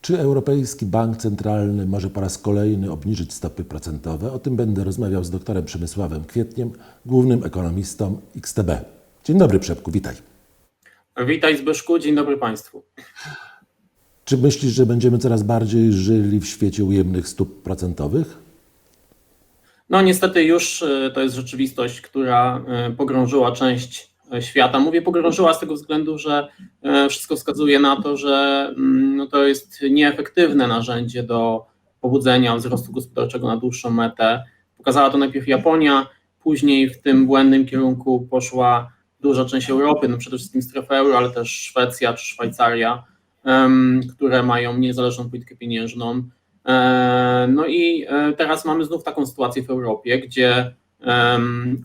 Czy Europejski Bank Centralny może po raz kolejny obniżyć stopy procentowe? O tym będę rozmawiał z doktorem Przemysławem Kwietniem, głównym ekonomistą XTB. Dzień dobry Przepku, witaj. Witaj Zbyszku, dzień dobry Państwu. Czy myślisz, że będziemy coraz bardziej żyli w świecie ujemnych stóp procentowych? No niestety już e, to jest rzeczywistość, która e, pogrążyła część świata. Mówię pogrążyła z tego względu, że e, wszystko wskazuje na to, że mm, no, to jest nieefektywne narzędzie do pobudzenia wzrostu gospodarczego na dłuższą metę. Pokazała to najpierw Japonia, później w tym błędnym kierunku poszła duża część Europy, no przede wszystkim strefa euro, ale też Szwecja czy Szwajcaria, które mają niezależną politykę pieniężną. E, No i e, teraz mamy znów taką sytuację w Europie, gdzie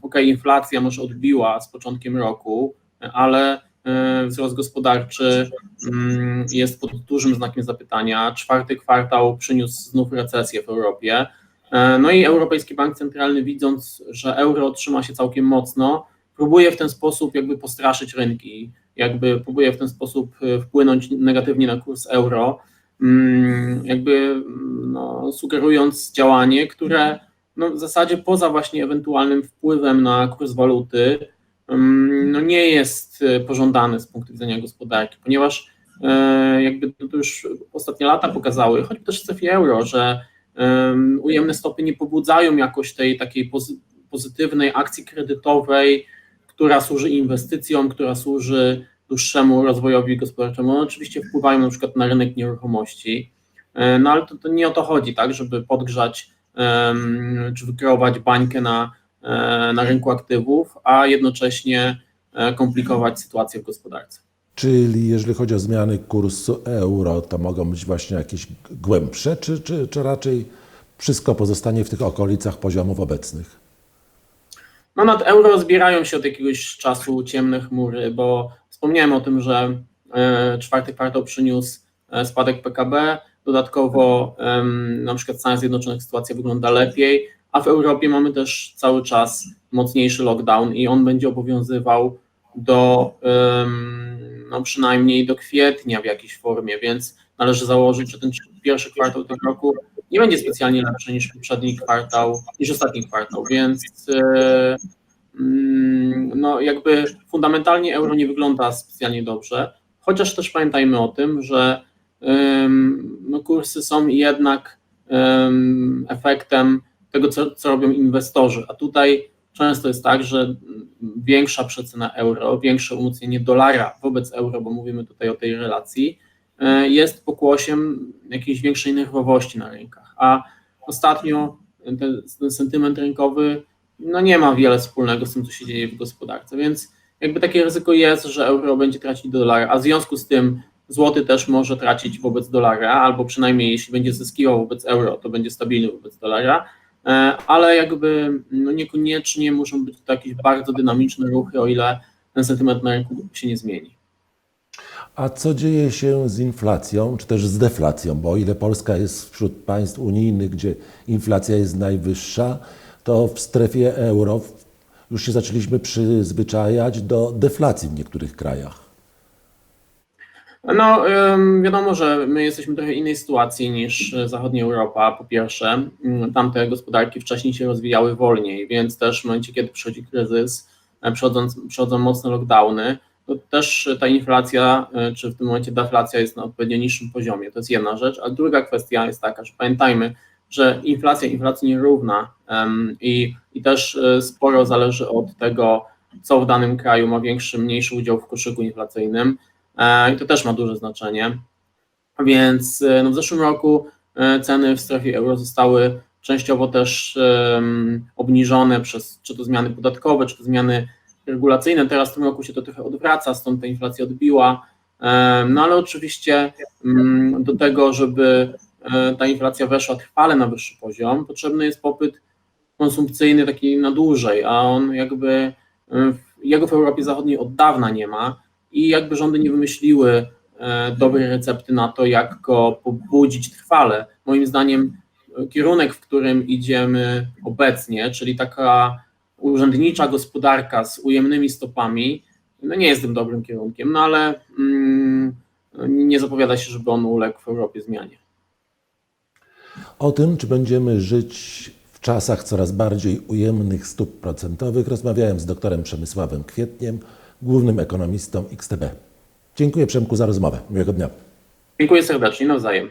okej, inflacja może odbiła z początkiem roku, ale e, wzrost gospodarczy mm, jest pod dużym znakiem zapytania. Czwarty kwartał przyniósł znów recesję w Europie. E, No i Europejski Bank Centralny, widząc, że euro trzyma się całkiem mocno, próbuje w ten sposób jakby postraszyć rynki, jakby próbuje w ten sposób e, wpłynąć negatywnie na kurs euro mm, jakby mm, no, sugerując działanie, które no, w zasadzie poza właśnie ewentualnym wpływem na kurs waluty mm, no, nie jest e, pożądane z punktu widzenia gospodarki, ponieważ e, jakby to to już ostatnie lata pokazały, choćby też strefie euro, że em, ujemne stopy nie pobudzają jakoś tej takiej pozy- pozytywnej akcji kredytowej, która służy inwestycjom, która służy dłuższemu rozwojowi gospodarczemu. One oczywiście wpływają na przykład na rynek nieruchomości, e, no ale to, to nie o to chodzi, tak, żeby podgrzać czy wykreować bańkę na, e, na rynku aktywów, a jednocześnie e, komplikować sytuację w gospodarce. Czyli jeżeli chodzi o zmiany kursu euro, to mogą być właśnie jakieś głębsze, czy, czy, czy raczej wszystko pozostanie w tych okolicach poziomów obecnych? No nad euro zbierają się od jakiegoś czasu ciemne chmury, bo wspomniałem o tym, że e, czwarty kwartał przyniósł spadek PKB, dodatkowo na przykład w Stanach Zjednoczonych sytuacja wygląda lepiej, a w Europie mamy też cały czas mocniejszy lockdown i on będzie obowiązywał do no przynajmniej do kwietnia w jakiejś formie, więc należy założyć, że ten pierwszy kwartał tego roku nie będzie specjalnie lepszy niż poprzedni kwartał, niż ostatni kwartał, więc e, mm, no jakby fundamentalnie euro nie wygląda specjalnie dobrze, chociaż też pamiętajmy o tym, że no kursy są jednak em, efektem tego, co, co robią inwestorzy, a tutaj często jest tak, że większa przecena euro, większe umocnienie dolara wobec euro, bo mówimy tutaj o tej relacji, e, jest pokłosiem jakiejś większej nerwowości na rynkach. A ostatnio ten, ten sentyment rynkowy no nie ma wiele wspólnego z tym, co się dzieje w gospodarce, więc jakby takie ryzyko jest, że euro będzie tracić do dolara, a w związku z tym złoty też może tracić wobec dolara, albo przynajmniej jeśli będzie zyskiwał wobec euro, to będzie stabilny wobec dolara, e, ale jakby no niekoniecznie muszą być to jakieś bardzo dynamiczne ruchy, o ile ten sentyment na rynku się nie zmieni. A co dzieje się z inflacją, czy też z deflacją? Bo o ile Polska jest wśród państw unijnych, gdzie inflacja jest najwyższa, to w strefie euro już się zaczęliśmy przyzwyczajać do deflacji w niektórych krajach. No, wiadomo, że my jesteśmy w trochę innej sytuacji niż e, zachodnia Europa. Po pierwsze, mm, tamte gospodarki wcześniej się rozwijały wolniej, więc też w momencie, kiedy przychodzi kryzys, e, przychodzą, przychodzą mocne lockdowny, to też ta inflacja, e, czy w tym momencie deflacja jest na odpowiednio niższym poziomie. To jest jedna rzecz. A druga kwestia jest taka, że pamiętajmy, że inflacja inflacji nierówna em, i, i też sporo zależy od tego, co w danym kraju ma większy, mniejszy udział w koszyku inflacyjnym. E, I to też ma duże znaczenie. Więc e, no w zeszłym roku e, ceny w strefie euro zostały częściowo też em, obniżone przez czy to zmiany podatkowe, czy to zmiany regulacyjne. Teraz w tym roku się to trochę odwraca, stąd ta inflacja odbiła. E, No ale oczywiście mm, do tego, żeby e, ta inflacja weszła trwale na wyższy poziom, potrzebny jest popyt konsumpcyjny taki na dłużej, a on jakby w- jego w Europie Zachodniej od dawna nie ma i jakby rządy nie wymyśliły e, dobrej recepty na to, jak go pobudzić trwale. Moim zdaniem e, kierunek, w którym idziemy obecnie, czyli taka urzędnicza gospodarka z ujemnymi stopami, no nie jest tym dobrym kierunkiem, no ale mm, nie zapowiada się, żeby on uległ w Europie zmianie. O tym, czy będziemy żyć w czasach coraz bardziej ujemnych stóp procentowych, rozmawiałem z doktorem Przemysławem Kwietniem, głównym ekonomistą XTB. Dziękuję Przemku za rozmowę. Miłego dnia. Dziękuję serdecznie, nawzajem.